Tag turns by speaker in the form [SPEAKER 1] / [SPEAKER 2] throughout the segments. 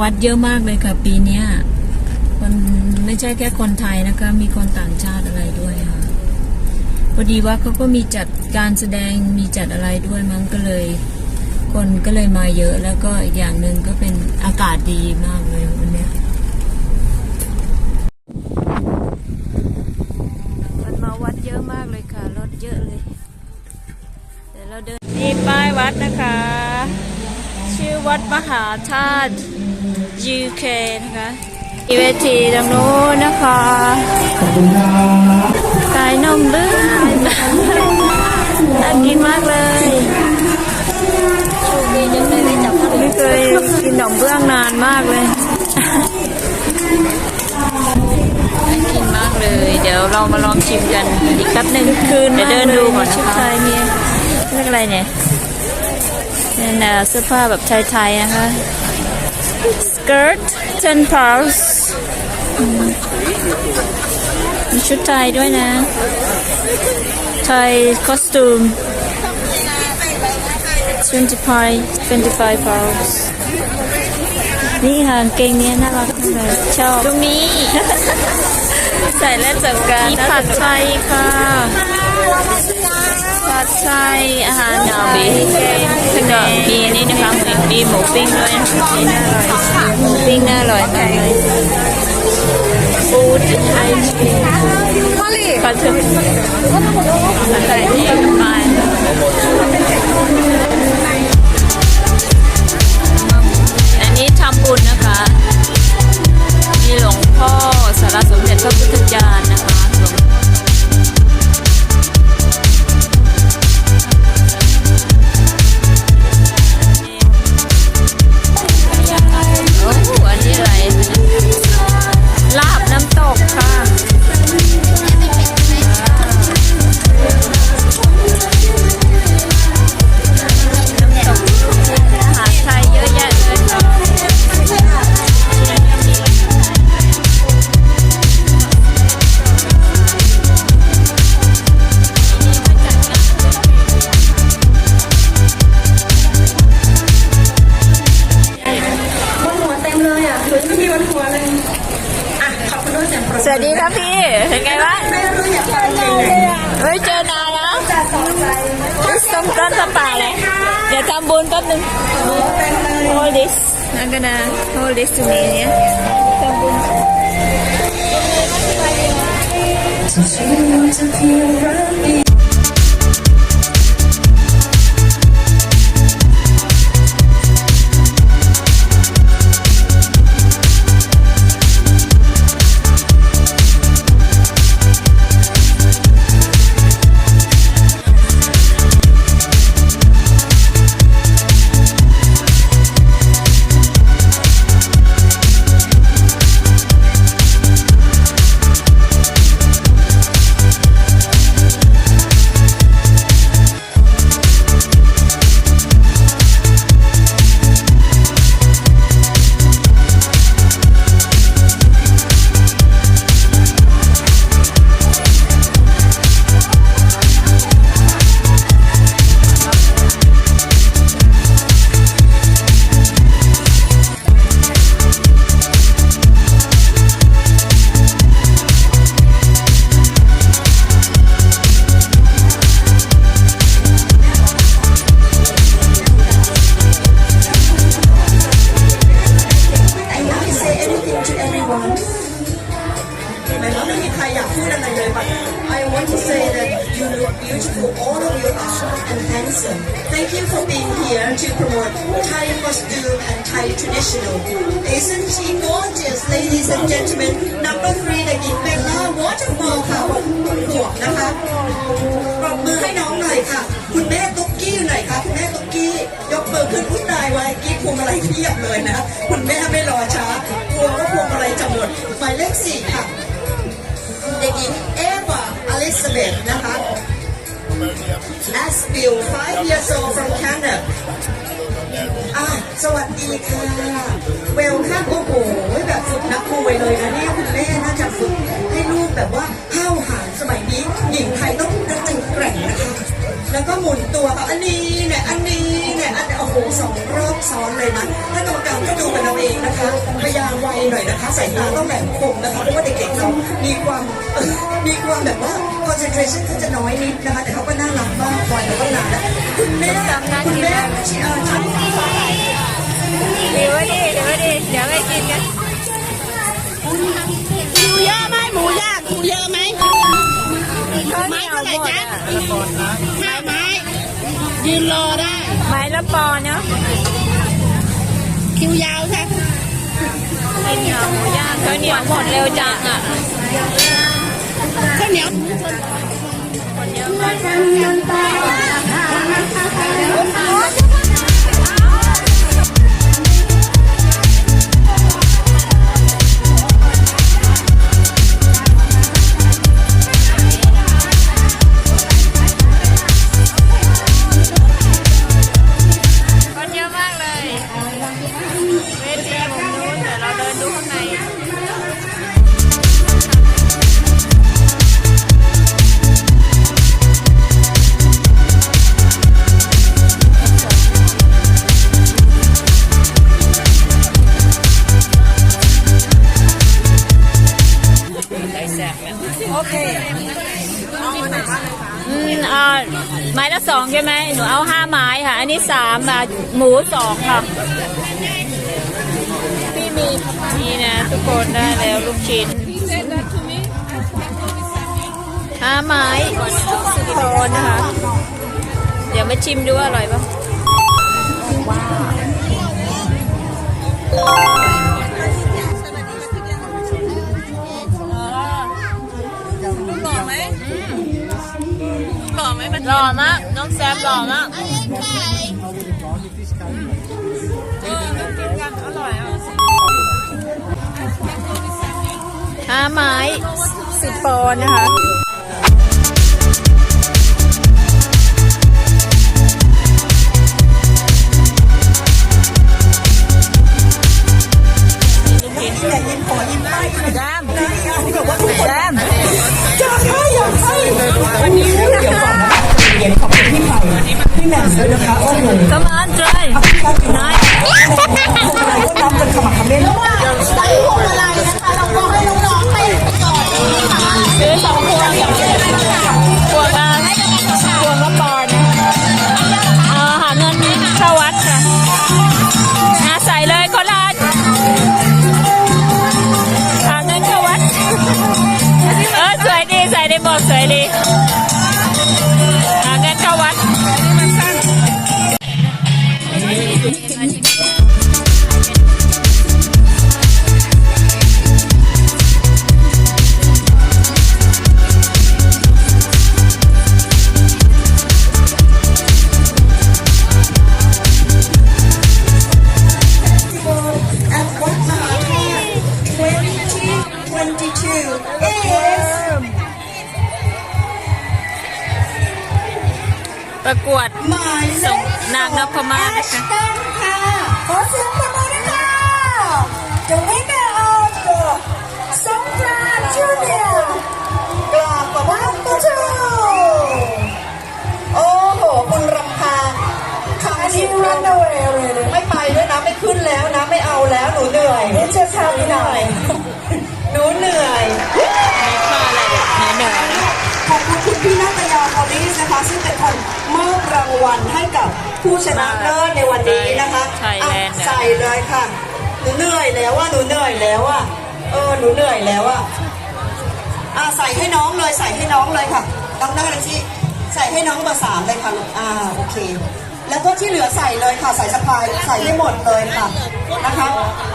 [SPEAKER 1] วัดเยอะมากเลยค่ะ ปีเนี้ยคนไม่ใช่แค่คนไทยนะคะ มีคนต่างชาติอะไรด้วยค่ะ พอดีว่าเขาก็มีจัดการแสดงมีจัดอะไรด้วยมั้งก็เลย คนก็เลยมาเยอะแล้วก็อีกอย่างหนึ่งก็เป็นอากาศดีมากเลยวันเนี้ยคนมาวัดเยอะมากเลยค่ะ รถเยอะเลยเดี๋ยวเราเดินนี่ป้ายวัดนะคะ ชื่อวัดมหาธาตุ UK นะคะมีเวทีตรงนู้นนะคะขายนมเบื้องน่ากินมากเลยไม่เคยกินนมเบื้องนานมากเลยน่ากินมากเลย เดี๋ยวเรามาลองชิมกันอีกแป๊บหนึ่งคืนเดี๋ยวเดินดูก่อนชุดไทยมีเรียกอะไรเนี่ยเป็นเอ่อเสื้อผ้าแบบไทยๆนะคะ skirt 10 pounds อืมมีชุดไทยด้วยนะ ไทยคอสตูม25 25 pounds นี่ค่ะกางเกงเนี้ยน่ารักมากเลยชอบตรงนี้ ใส่เล่นสงกรารมีผัดไทยค่ะ ผัดไทยอาหารหนาวบีแล้วก็มีนนี้นะคะหมูมีหมูปิ้งด้วยนี่น่าอร่อยหมูปิ้งน่าอร่อยมากเลยฟูดไทยปลาทูผัดไทยนี่กับปลาอันนี้ทำบุญนะคะ สวัสดีครับพี่ เป็นไงบ้างไม่เจอนานแล้วส้มต้นสป่าเลยเดี๋ยวทำบุญแป๊บนึง hold this I'm gonna hold this to me เนี่ยทำบุญ
[SPEAKER 2] I ปรบมือให้น้องหน่อยค่ะ คุณแม่ตุ๊กกี้อยู่ไหนคะคุณแม่ตุ๊กกี้ยกมือขึ้นพุ่นนายไว้กี้พวงมาลัยเพียบเลยนะ คุณแม่ไม่รอช้าพวงก็พวงมาลัยจะหมดหมายเลขสี่ค่ะเด็กหญิงเอวาอลิซาเบธนะคะ Aspil five years old from Canada อะสวัสดีค่ะเวลค่ะโอ้โหแบบฝึกนักมวยเลยนะเนี่ยคุณแม่น่าจะฝึกให้ลูกแบบว่าห้าวห นี้หญิงไทยต้องน่าจะแกร่งนะคะ แล้วก็หมุนตัวค่ะอันนี้เนี่ยอันนี้เนี่ยอันโอ้โหโหสองรอบซ้อนเลยนะ ถ้ากรรมการก็ดูกันเอาเองนะคะ พยายามไวหน่อยนะคะ สายตาต้องแบบคมนะคะเพราะว่าเด็กๆเขามีความเอ่อมีความแบบว่า concentration เขาจะน้อยนิดนะคะ แต่เขาก็น่ารักมากวัยเขาก็นานแล้วคุณแม่คุณแม่ชิอาชัน
[SPEAKER 1] เดี๋ยวดิเดี๋ยวดิเดี๋ยวไปกินกัน
[SPEAKER 3] คิวเยอะไหมหมูย่างคิวเยอะไหม
[SPEAKER 1] ไม้เท่าไหร่จ๊ะ
[SPEAKER 3] ห้าไม้ ยืนรอได้
[SPEAKER 1] ไม้ละปอเนาะ
[SPEAKER 3] คิวยาวค่ะ
[SPEAKER 1] กินเหนียวย่างข้าวเหนียวหมดเร็วจังอะ
[SPEAKER 3] ข้าวเหนียว
[SPEAKER 1] คนเยอะมาก ช่ไหมหนูเอาห้าไม้ค่ะ อันนี้สามอะหมูสองค่ะ พี่มีนี่นะทุกคนได้แล้วลูกชิ้นห้าไม้สิบโคนนะคะ เดี๋ยวมาชิมดูว่าอร่อยปะ หมมันหล่อมาก น้องแซมหล่อมากเออกินกันอร่อยอะห้าไม้สิบปอนด์นะคะ
[SPEAKER 2] อย่ายิ้มขอยิ้มได้ค่ะ
[SPEAKER 1] แซม
[SPEAKER 2] ที่บอกว่าทุกคน
[SPEAKER 1] แซม
[SPEAKER 2] อยากให้อยากให้วันนี้เดี๋ยวก่อนนะคะ เย็นขอบคุณพี่ไผ่พี่แหม่มด้วยนะคะโอ้โห
[SPEAKER 1] Come on try
[SPEAKER 2] นายก็รับเป็นขมักขมัน
[SPEAKER 3] ใส่พวงมาลัยนะคะ เราก็ให้น้องๆไปก่อน
[SPEAKER 1] ซื้อสองพวงพวงละพวงละปอนด์นะเออหาเงินเข้าวัดค่ะใส่เลยคนละอันหาเงินเข้าวัด เออสวยดีใส่ในหมวกสวยดี ส่งนางนพมาศ
[SPEAKER 2] แอ
[SPEAKER 1] นะ
[SPEAKER 2] ช
[SPEAKER 1] คะ
[SPEAKER 2] ตันค่ะขอเสียงปรบมือด้วยค่ะ The winner of the Songkran Junior กราบขอบพระคุณเจ้าโอ้โหคุณรำพาคำที่รันเวย์ไม่ไปด้วยนะไม่ขึ้นแล้วนะไม่เอาแล้วหนูเหนื่อยนี่จะทำหน่อยหนูเหนื่อย
[SPEAKER 1] มีข้ออะไรแบบเหนือๆนะ
[SPEAKER 2] ขอบคุณคุณพี่นาตยาพอลิสนะคะซึ่งเป็นคนมอบราง วัลให้กับผู้ชนะเลิศในวันนี้นะคะ
[SPEAKER 1] ไทยแลนด์
[SPEAKER 2] อะใส่เลยค่ะหนูเหนื่อยแล้วว่าหนูเหนื่อยแล้วอะเออหนูเหนื่อยแล้วอะอะใส่ให้น้องเลยใส่ให้น้องเลยค่ะน้องนักเรียนที่ใส่ให้น้องเบอร์สามเลยค่ะลูกอ่าโอเค แล้วก็ที่เหลือใส่เลยค่ะใส่สะพายใส่ให้หมดเลยค่ะนะคะ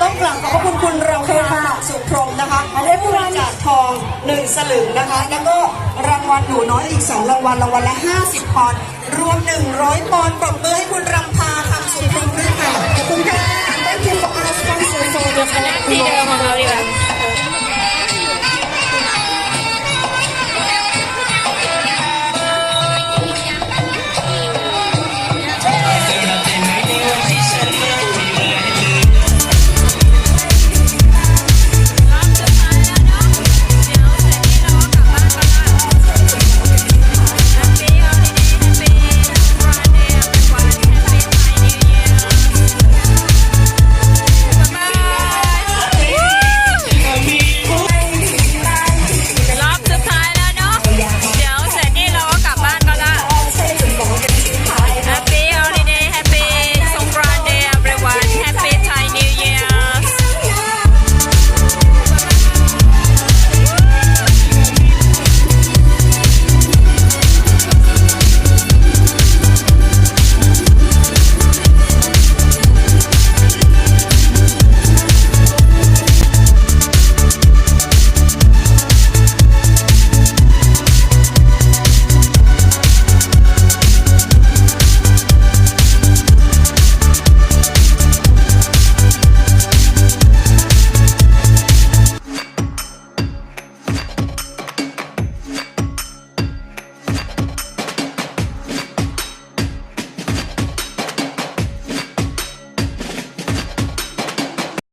[SPEAKER 2] ต้องกราบขอบพรคุณคุณเราเคค่ะสุพรมนะคะได้ผู้บริจาคทองหนึ่งสลึงนะคะ แล้วก็รางวัลหนูน้อยอีกสองรางวัลรางวัลละห้าสิบปอนด์รวมหนึ่งร้อยปอนด์ปรบมือให้คุณรำพาค่ะสุพรมด้วยค่ะขอบคุณค่ะ Thank you for our sponsor for
[SPEAKER 1] the